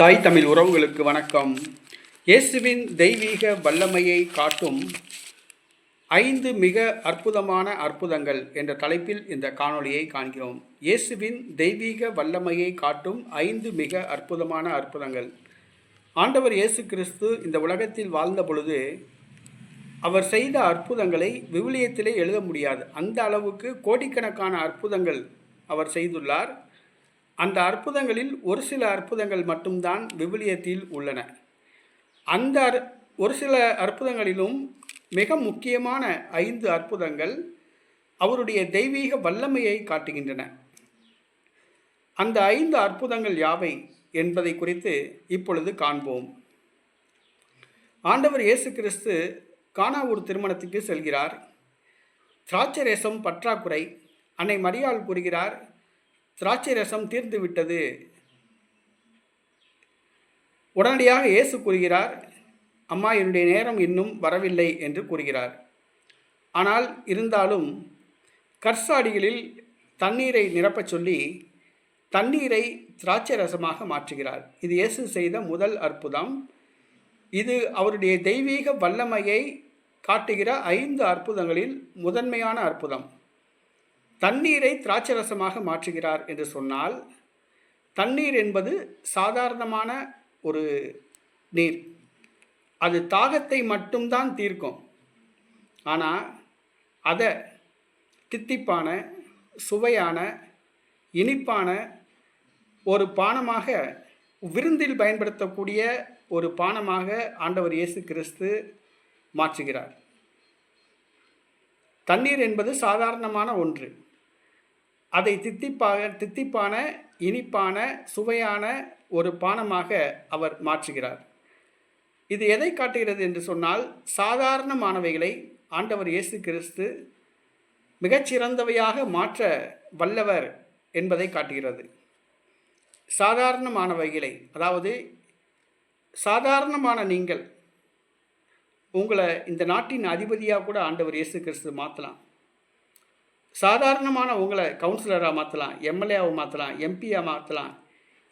தாய் தமிழ் உறவுகளுக்கு வணக்கம். இயேசுவின் தெய்வீக வல்லமையை காட்டும் ஐந்து மிக அற்புதமான அற்புதங்கள் என்ற தலைப்பில் இந்த காணொளியை காண்கிறோம். இயேசுவின் தெய்வீக வல்லமையை காட்டும் ஐந்து மிக அற்புதமான அற்புதங்கள். ஆண்டவர் இயேசு கிறிஸ்து இந்த உலகத்தில் வாழ்ந்த பொழுது அவர் செய்த அற்புதங்களை விவிலியத்திலே எழுத முடியாது. அந்த அளவுக்கு கோடிக்கணக்கான அற்புதங்கள் அவர் செய்துள்ளார். அந்த அற்புதங்களில் ஒரு சில அற்புதங்கள் மட்டும்தான் விவிலியத்தில் உள்ளன. அந்த அற்- ஒரு சில அற்புதங்களிலும் மிக முக்கியமான ஐந்து அற்புதங்கள் அவருடைய தெய்வீக வல்லமையை காட்டுகின்றன. அந்த ஐந்து அற்புதங்கள் யாவை என்பதை குறித்து இப்பொழுது காண்போம். ஆண்டவர் இயேசு கிறிஸ்து கானாவூர் திருமணத்துக்கு செல்கிறார். திராட்சரேசம் பற்றாக்குறை அன்னை மரியாள் கூறுகிறார் திராட்சை ரசம் தீர்ந்து விட்டது. உடனடியாக இயேசு கூறுகிறார் அம்மா என்னுடைய நேரம் இன்னும் வரவில்லை என்று கூறுகிறார். ஆனால் இருந்தாலும் கற்சாடிகளில் தண்ணீரை நிரப்பச் சொல்லி தண்ணீரை திராட்சை ரசமாக மாற்றுகிறார். இது இயேசு செய்த முதல் அற்புதம். இது அவருடைய தெய்வீக வல்லமையை காட்டுகிற ஐந்து அற்புதங்களில் முதன்மையான அற்புதம். தண்ணீரை திராட்சரசமாக மாற்றுகிறார் என்று சொன்னால் தண்ணீர் என்பது சாதாரணமான ஒரு நீர். அது தாகத்தை மட்டும்தான் தீர்க்கும். ஆனால் அதை தித்திப்பான சுவையான இனிப்பான ஒரு பானமாக விருந்தில் பயன்படுத்தக்கூடிய ஒரு பானமாக ஆண்டவர் இயேசு கிறிஸ்து மாற்றுகிறார். தண்ணீர் என்பது சாதாரணமான ஒன்று. அதை தித்திப்பாக தித்திப்பான இனிப்பான சுவையான ஒரு பானமாக அவர் மாற்றுகிறார். இது எதை காட்டுகிறது என்று சொன்னால் சாதாரணமானவைகளை ஆண்டவர் இயேசு கிறிஸ்து மிகச்சிறந்தவையாக மாற்ற வல்லவர் என்பதை காட்டுகிறது. சாதாரணமானவைகளை அதாவது சாதாரணமான நீங்கள் உங்களை இந்த நாட்டின் அதிபதியாக கூட ஆண்டவர் இயேசு கிறிஸ்து மாற்றலாம் சாதாரணமான உங்களை கவுன்சிலராக மாற்றலாம் எம்எல்ஏவை மாற்றலாம் எம்பியாக மாற்றலாம்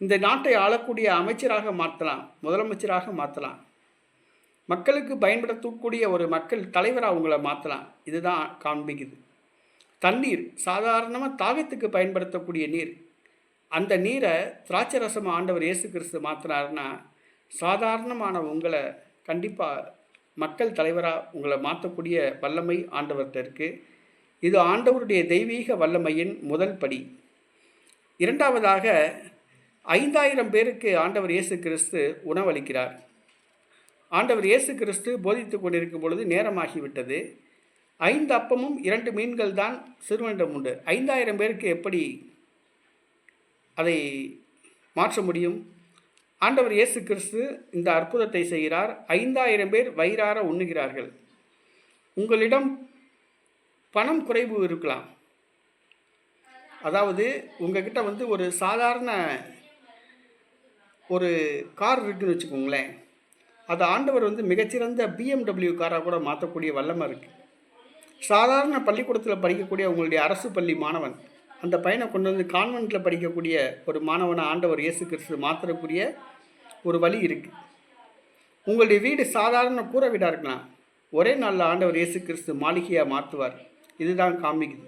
இந்த நாட்டை ஆளக்கூடிய அமைச்சராக மாற்றலாம் முதலமைச்சராக மாற்றலாம் மக்களுக்கு பயன்படுத்தக்கூடிய ஒரு மக்கள் தலைவராக உங்களை மாற்றலாம் இதுதான் காண்பிக்குது. தண்ணீர் சாதாரணமாக தாகத்துக்கு பயன்படுத்தக்கூடிய நீர். அந்த நீரை திராட்சை ரசம் ஆண்டவர் இயேசு கிறிஸ்து மாற்றினாருன்னா சாதாரணமான உங்களை கண்டிப்பாக மக்கள் தலைவராக உங்களை மாற்றக்கூடிய வல்லமை ஆண்டவர்கிட்ட இருக்குது இது ஆண்டவருடைய தெய்வீக வல்லமையின் முதல் படி. இரண்டாவதாக ஐந்தாயிரம் பேருக்கு ஆண்டவர் இயேசு கிறிஸ்து உணவளிக்கிறார். ஆண்டவர் இயேசு கிறிஸ்து போதித்து கொண்டிருக்கும் பொழுது நேரமாகிவிட்டது. ஐந்து அப்பமும் இரண்டு மீன்கள் தான் சிறுவனிடம் உண்டு. ஐந்தாயிரம் பேருக்கு எப்படி அதை மாற்ற முடியும்? ஆண்டவர் இயேசு கிறிஸ்து இந்த அற்புதத்தை செய்கிறார். ஐந்தாயிரம் பேர் வயிறார உண்ணுகிறார்கள். உங்களிடம் பணம் குறைவு இருக்கலாம். அதாவது உங்ககிட்ட வந்து ஒரு சாதாரண ஒரு கார் இருக்குன்னு வச்சுக்கோங்களேன். அதை ஆண்டவர் வந்து மிகச்சிறந்த பிஎம்டபிள்யூ காராக கூட மாற்றக்கூடிய வல்லமை இருக்குது சாதாரண பள்ளிக்கூடத்தில் படிக்கக்கூடிய உங்களுடைய அரசு பள்ளி மாணவன் அந்த பையனை கொண்டு வந்து கான்வென்ட்டில் படிக்கக்கூடிய ஒரு மாணவனை ஆண்டவர் இயேசு கிறிஸ்து மாற்றக்கூடிய ஒரு வழி இருக்குது உங்களுடைய வீடு சாதாரண கூரை வீடாக இருக்கலாம். ஒரே நாளில் ஆண்டவர் இயேசு கிறிஸ்து மாளிகையாக மாற்றுவார் இதுதான் காமிக்குது.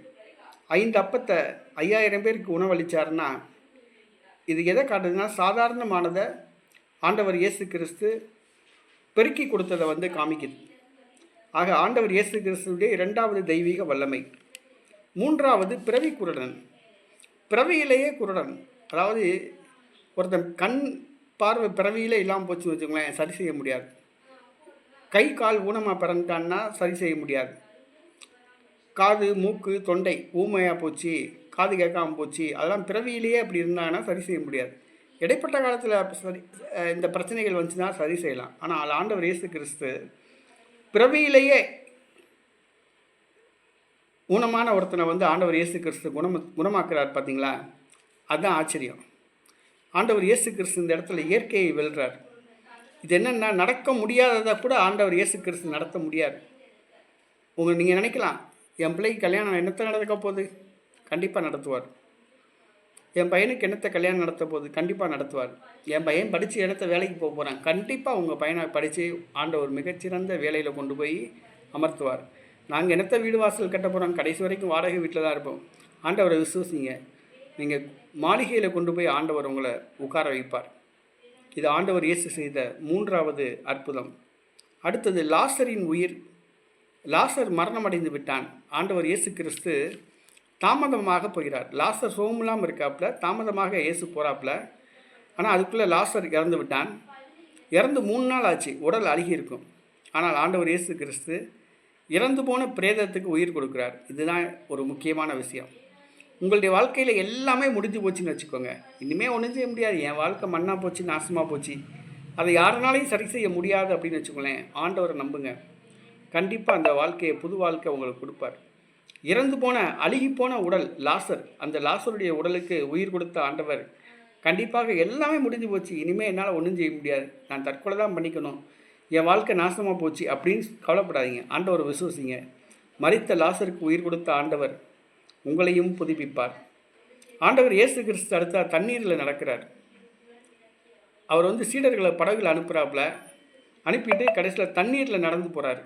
ஐந்து அப்பத்தை ஐயாயிரம் பேருக்கு உணவளிச்சாருன்னா இது எதை காட்டுதுன்னா சாதாரணமானதை ஆண்டவர் இயேசு கிறிஸ்து பெருக்கி கொடுத்ததை வந்து காமிக்குது. ஆக ஆண்டவர் இயேசு கிறிஸ்துடைய இரண்டாவது தெய்வீக வல்லமை. மூன்றாவது பிறவி குருடன். பிறவியிலேயே குருடன். அதாவது ஒருத்தன் கண் பார்வை பிறவியிலே இல்லாமல் போச்சு வச்சுக்கோங்களேன் சரி செய்ய முடியாது. கை கால் ஊனமாக பிறந்துட்டான்னா சரி செய்ய முடியாது. காது மூக்கு தொண்டை ஊமையாக போச்சு காது கேட்காம போச்சு அதெல்லாம் பிறவியிலேயே அப்படி இருந்தாங்கன்னா சரி செய்ய முடியாது. இடைப்பட்ட காலத்தில் சரி இந்த பிரச்சனைகள் வந்துச்சுன்னா சரி செய்யலாம். ஆனால் ஆண்டவர் இயேசு கிறிஸ்து பிறவியிலேயே ஊனமான ஒருத்தனை வந்து ஆண்டவர் இயேசு கிறிஸ்து குணம் குணமாக்குறார் பார்த்தீங்களா? அதுதான் ஆச்சரியம். ஆண்டவர் இயேசு கிறிஸ்து இந்த இடத்துல இயற்கையை வெல்றார். இது என்னென்னா நடக்க முடியாததை கூட ஆண்டவர் இயேசு கிறிஸ்து நடத்த முடியாது. உங்கள் நீங்கள் நினைக்கலாம் என் பிள்ளைக்கு கல்யாணம் என்னத்தை நடக்க போகுது? கண்டிப்பாக நடத்துவார். என் பையனுக்கு என்னத்தை கல்யாணம் நடத்த போகுது? கண்டிப்பாக நடத்துவார். என் பையன் படித்து இடத்த வேலைக்கு போக போகிறான் கண்டிப்பாக உங்கள் பையனை படித்து ஆண்டவர் மிகச்சிறந்த வேலையில் கொண்டு போய் அமர்த்துவார். நாங்கள் என்னத்தை வீடு வாசல் கட்ட போகிறோம் கடைசி வரைக்கும் வாடகை வீட்டில் தான் இருப்போம். ஆண்டவரை விசுவசிங்க. நீங்கள் மாளிகையில் கொண்டு போய் ஆண்டவர் உங்களை உட்கார வைப்பார். இது ஆண்டவர் இயேசு செய்த மூன்றாவது அற்புதம். அடுத்தது லாசரின் உயிர். லாசர் மரணமடைந்து விட்டான். ஆண்டவர் இயேசு கிறிஸ்து தாமதமாக போகிறார். லாசர் சோகமில்லாமல் இருக்காப்புல தாமதமாக இயேசு போகிறாப்புல ஆனால் அதுக்குள்ளே லாசர் இறந்து விட்டான். இறந்து மூணு நாள் ஆச்சு. உடல் அழுகி இருக்கும். ஆனால் ஆண்டவர் இயேசு கிறிஸ்து இறந்து போன பிரேதத்துக்கு உயிர் கொடுக்குறார். இதுதான் ஒரு முக்கியமான விஷயம். உங்களுடைய வாழ்க்கையில் எல்லாமே முடிஞ்சு போச்சுன்னு வச்சுக்கோங்க. இனிமேல் ஒன்றும் செய்ய முடியாது. என் வாழ்க்கை மண்ணாக போச்சு நாசமாக போச்சு. அதை யாருனாலையும் சரி செய்ய முடியாது அப்படின்னு வச்சுக்கோங்களேன். ஆண்டவரை நம்புங்க. கண்டிப்பாக அந்த வாழ்க்கையை புது வாழ்க்கை உங்களுக்கு கொடுப்பார். இறந்து போன அழுகி போன உடல் லாசர். அந்த லாசருடைய உடலுக்கு உயிர் கொடுத்த ஆண்டவர். கண்டிப்பாக எல்லாமே முடிஞ்சு போச்சு. இனிமேல் என்னால் ஒன்றும் செய்ய முடியாது. நான் தற்கொலை தான் பண்ணிக்கணும். என் வாழ்க்கை நாசமாக போச்சு அப்படின்னு கவலைப்படாதீங்க. ஆண்டவர் விசுவசிங்க. மறித்த லாசருக்கு உயிர் கொடுத்த ஆண்டவர் உங்களையும் புதுப்பிப்பார். ஆண்டவர் இயேசு கிறிஸ்து அடுத்தால் தண்ணீரில் நடக்கிறார். அவர் வந்து சீடர்களை படகுல அனுப்புகிறாப்புல அனுப்பிட்டு கடைசியில் தண்ணீரில் நடந்து போகிறார்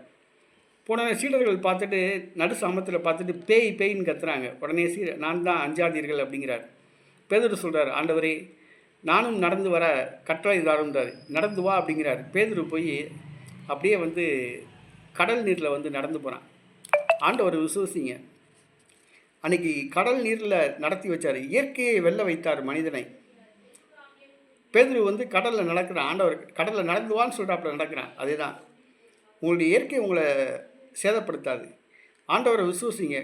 போன சீடர்கள் பார்த்துட்டு நடு சாமத்தில் பார்த்துட்டு பேய் பேய்ன்னு கத்துறாங்க. உடனே சீ நான் தான் அஞ்சாதீர்கள் அப்படிங்கிறார். பேதர் சொல்கிறார் ஆண்டவரே நானும் நடந்து வர கட்டளை தாருன்றார் நடந்து வா அப்படிங்கிறார். பேதர் போய் அப்படியே வந்து கடல் நீரில் வந்து நடந்து போகிறான் ஆண்டவர் விசுவசிங்க. அன்னைக்கு கடல் நீரில் நடத்தி வச்சார். இயற்கையை வெல்ல வைத்தார் மனிதனை. பேதுரு வந்து கடலில் நடக்கிறான். ஆண்டவர் கடலில் நடந்துவான்னு சொல்கிறாப்புல நடக்கிறான். அதே தான் உங்களுடைய இயற்கை உங்களை சேதப்படுத்தாது. ஆண்டவரை விசுவசிங்க.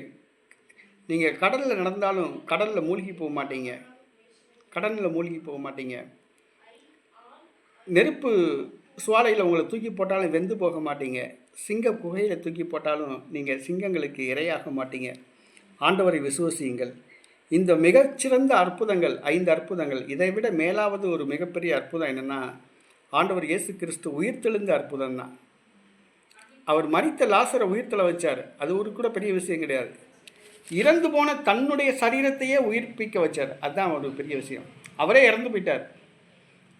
நீங்கள் கடலில் நடந்தாலும் கடலில் மூழ்கி போக மாட்டீங்க. கடலில் மூழ்கி போக மாட்டீங்க. நெருப்பு சுவாலையில் உங்களை தூக்கி போட்டாலும் வெந்து போக மாட்டீங்க. சிங்க குகையில் தூக்கி போட்டாலும் நீங்கள் சிங்கங்களுக்கு இரையாக மாட்டீங்க. ஆண்டவரை விசுவசியுங்கள். இந்த மிகச்சிறந்த அற்புதங்கள் ஐந்து அற்புதங்கள் இதை விட மேலாவது ஒரு மிகப்பெரிய அற்புதம் என்னென்னா ஆண்டவர் இயேசு கிறிஸ்து உயிர்த்தெழுந்த அற்புதம் தான் அவர் மறித்த லாசரை உயிர்த்தல வச்சார். அது ஒரு கூட பெரிய விஷயம் கிடையாது. இறந்து போன தன்னுடைய சரீரத்தையே உயிர்ப்பிக்க வச்சார். அதுதான் ஒரு பெரிய விஷயம். அவரே இறந்து போயிட்டார்.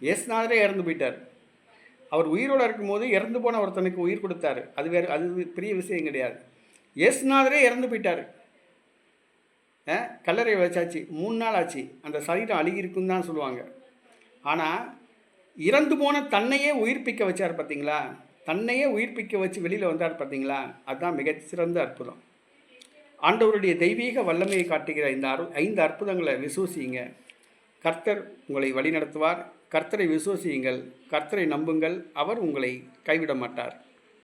இயேசுநாதரே இறந்து போயிட்டார். அவர் உயிரோடு இருக்கும்போது இறந்து போன ஒருத்தனுக்கு உயிர் கொடுத்தாரு. அது வேறு அது பெரிய விஷயம் கிடையாது. இயேசுநாதரே இறந்து போயிட்டார். கல்லறை வச்சாச்சு. மூணு நாள் ஆச்சு. அந்த சரீரம் அழுகி இருக்குன்னு தான் சொல்லுவாங்க. ஆனால் இறந்து போன தன்னையே உயிர்ப்பிக்க வச்சார் பார்த்தீங்களா தன்னையே உயிர்ப்பிக்க வச்சு வெளியில் வந்தார் பார்த்தீங்களா? அதுதான் மிகச்சிறந்த அற்புதம். ஆண்டவருடைய தெய்வீக வல்லமையை காட்டுகிற இந்த அரு ஐந்து அற்புதங்களை விசுவசியுங்க. கர்த்தர் உங்களை வழிநடத்துவார். கர்த்தரை விசுவசியுங்கள். கர்த்தரை நம்புங்கள். அவர் உங்களை கைவிட மாட்டார்.